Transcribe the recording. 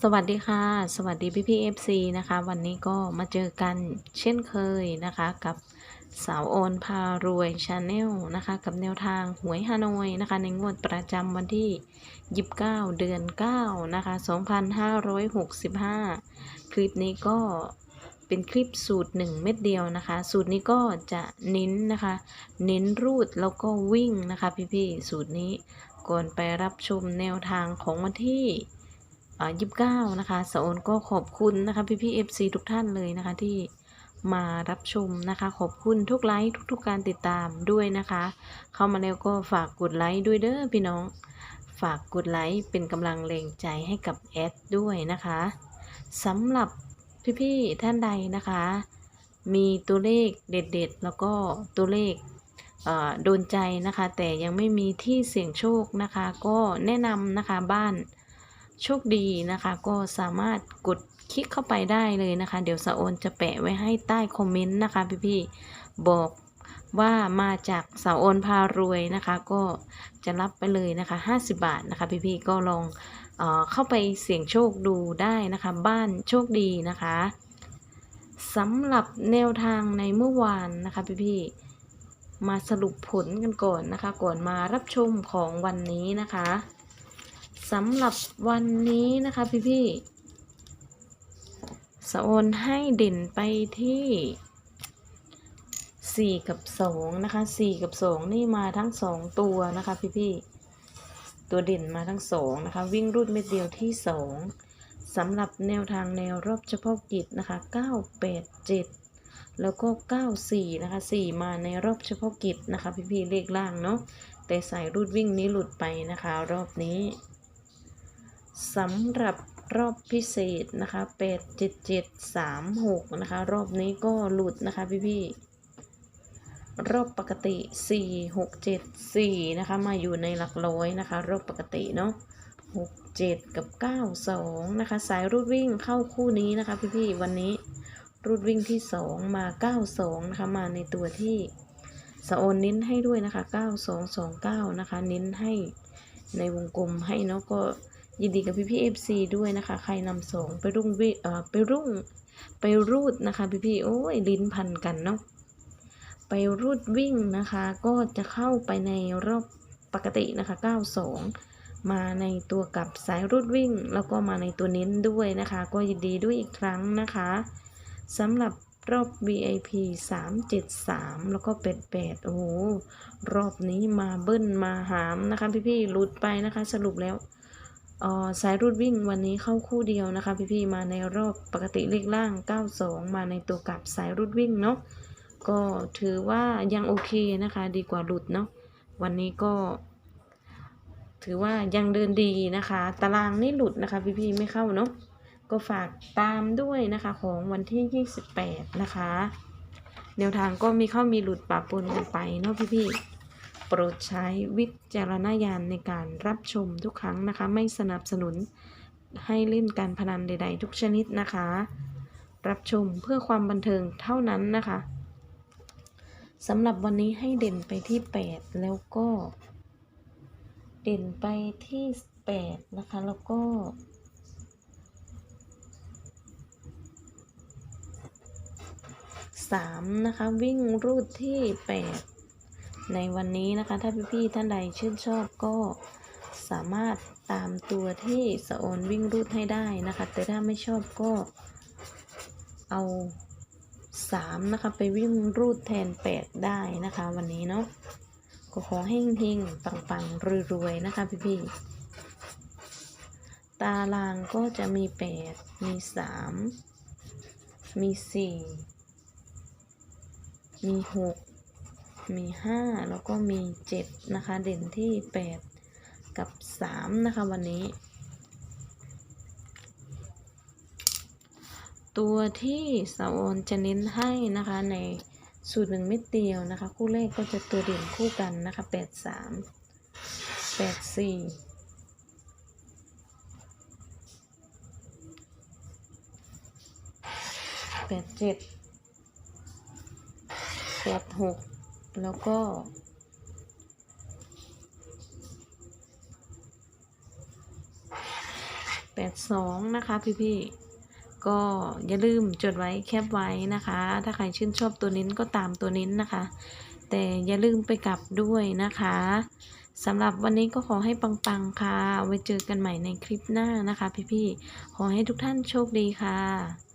สวัสดีค่ะ สวัสดีพี่พี่เอฟซีนะคะ วันนี้ก็มาเจอกันเช่นเคยนะคะ กับสาวโอนพารวยชาแนลนะคะ กับแนวทางหวยฮานอยนะคะ ในงวดประจำวันที่ 29 เดือน 9 นะคะ 2565 คลิปนี้ก็เป็นคลิปสูตร 1 เม็ดเดียวนะคะ สูตรนี้ก็จะเน้นนะคะ เน้นรูดแล้วก็วิ่งนะคะ พี่พี่ๆสูตรนี้ก่อนไปรับชมแนวทางของวันที่ ยี่สิบเก้านะคะสโอนก็ขอบคุณนะคะพี่พี่เอฟซีทุกท่านเลยนะคะที่มารับชมนะคะ ขอบคุณทุกไลค์ทุกๆการติดตามด้วยนะคะ เข้ามาแล้วก็ฝากกดไลค์ด้วยเด้อพี่น้อง ฝากกดไลค์เป็นกำลังแรงใจให้กับแอดด้วยนะคะสำหรับพี่ๆท่านใดนะคะ มีตัวเลขเด็ดๆ แล้วก็ตัวเลขโดนใจนะคะ แต่ยังไม่มีที่เสี่ยงโชคนะคะ ก็แนะนำนะคะบ้าน โชคดีนะคะ ก็สามารถกดคลิกเข้าไปได้เลยนะคะ เดี๋ยวสะโอนจะแปะไว้ให้ใต้คอมเมนต์นะคะพี่ๆบอกว่ามาจากสาวโอนพารวยนะคะ ก็จะรับไปเลยนะคะ 50 บาทนะคะพี่ๆก็ลองเออเข้าไปเสี่ยงโชคดูได้นะคะ บ้านโชคดีนะคะสำหรับแนวทางในเมื่อวานนะคะพี่ๆมาสรุปผลกันก่อนนะคะ ก่อนมารับชมของวันนี้นะคะ สำหรับวันนี้นะคะพี่พี่สโอนให้เด่นไปที่สี่กับสองนะคะสี่กับสองนี่มาทั้งสองตัวนะคะพี่พี่ตัวเด่นมาทั้งสองนะคะ วิ่งรูดเม็ดเดียวที่สองสำหรับแนวทางแนวรอบเฉพาะกิจนะคะเก้าแปดเจ็ดแล้วก็เก้าสี่นะคะสี่มาในรอบเฉพาะกิจนะคะ พี่พี่ๆเลขล่างเนาะแต่สายรูดวิ่งนี้หลุดไปนะคะ รอบนี้ สำหรับรอบพิเศษนะคะ8 7 7 3 6นะคะ รอบนี้ก็หลุดนะคะพี่พี่ๆรอบปกติ4 6 7 4นะคะมาอยู่ในหลักร้อยนะคะ รอบปกติเนาะ6 7กับ9 2นะคะ สายรูดวิ่งเข้าคู่นี้นะคะพี่พี่ๆวันนี้รูดวิ่งที่2มา9 2นะคะมาในตัวที่สะโอนเน้นให้ด้วยนะคะ9 2 2 9นะคะ เน้นให้ในวงกลมให้เนาะก็ ยินดีกับพี่พี่เอฟซีด้วยนะคะ ใครนำสองไปรุ่งวิเอ่อไปรุ่งไปรูดนะคะ พี่พี่โอ้ยลิ้นพันกันเนาะไปรูดวิ่งนะคะ ก็จะเข้าไปในรอบปกตินะคะ 92 มาในตัวกับสายรูดวิ่ง แล้วก็มาในตัวเน้นด้วยนะคะ ก็ยินดีด้วยอีกครั้งนะคะสำหรับรอบ VIP 373 แล้วก็เป็ด8โอ้โหรอบนี้มาเบิ้ลมาหามนะคะ พี่พี่ๆหลุดไปนะคะ สรุปแล้ว สายรูดวิ่งวันนี้เข้าคู่เดียวนะคะพี่ๆมาในรอบปกติเลขล่าง 92 มาในตัวกลับสายรูดวิ่งเนาะก็ถือว่ายังโอเคนะคะ ดีกว่าหลุดเนาะวันนี้ก็ ถือว่ายังเดินดีนะคะ ตารางนี่หลุดนะคะ พี่ๆไม่เข้าเนาะก็ฝากตามด้วยนะคะของวันที่ 28 นะคะ แนวทางก็มีเข้ามีหลุดปะปนกันไปเนาะพี่ๆ ปรดใช้วิจารณญาณในการรับชมทุกครั้งนะคะ ไม่สนับสนุนให้เล่นการพนันใด ๆ ทุกชนิดนะคะ รับชมเพื่อความบันเทิงเท่านั้นนะคะสำหรับวันนี้ให้เด่นไปที่ 8 แล้วก็ เด่นไปที่ 8 นะคะ แล้วก็สามนะคะ วิ่งรูดที่ 8 ในวันนี้นะคะถ้าพี่ๆท่านใดชื่นชอบก็สามารถตามตัวที่สะโอนวิ่งรูดให้ได้นะคะ แต่ถ้าไม่ชอบก็เอา3นะคะ ไปวิ่งรูดแทน 8 ได้นะคะ วันนี้เนาะก็ขอให้เฮงๆปังๆรวยๆนะคะพี่ๆตารางก็จะมี 8 มี 3 มี 4 มีหก มีห้าแล้วก็มีเจ็ดนะคะ เด่นที่แปดกับสามนะคะ วันนี้ ตัวที่สาวอนจะเน้นให้นะคะในสูตรหนึ่งเม็ดเดียวนะคะ คู่เลขก็จะตัวเด่นคู่กันนะคะแปดสามแปดสี่แปดเจ็ดแปดหก แล้วก็ แปดสองนะคะพี่ๆ ก็อย่าลืมจดไว้แคปไว้นะคะ ถ้าใครชื่นชอบตัวเน้นก็ตามตัวเน้นนะคะ แต่อย่าลืมไปกลับด้วยนะคะสำหรับวันนี้ก็ขอให้ปัง ๆ ค่ะ ไว้เจอกันใหม่ในคลิปหน้านะคะ พี่ๆ ขอให้ทุกท่านโชคดีค่ะ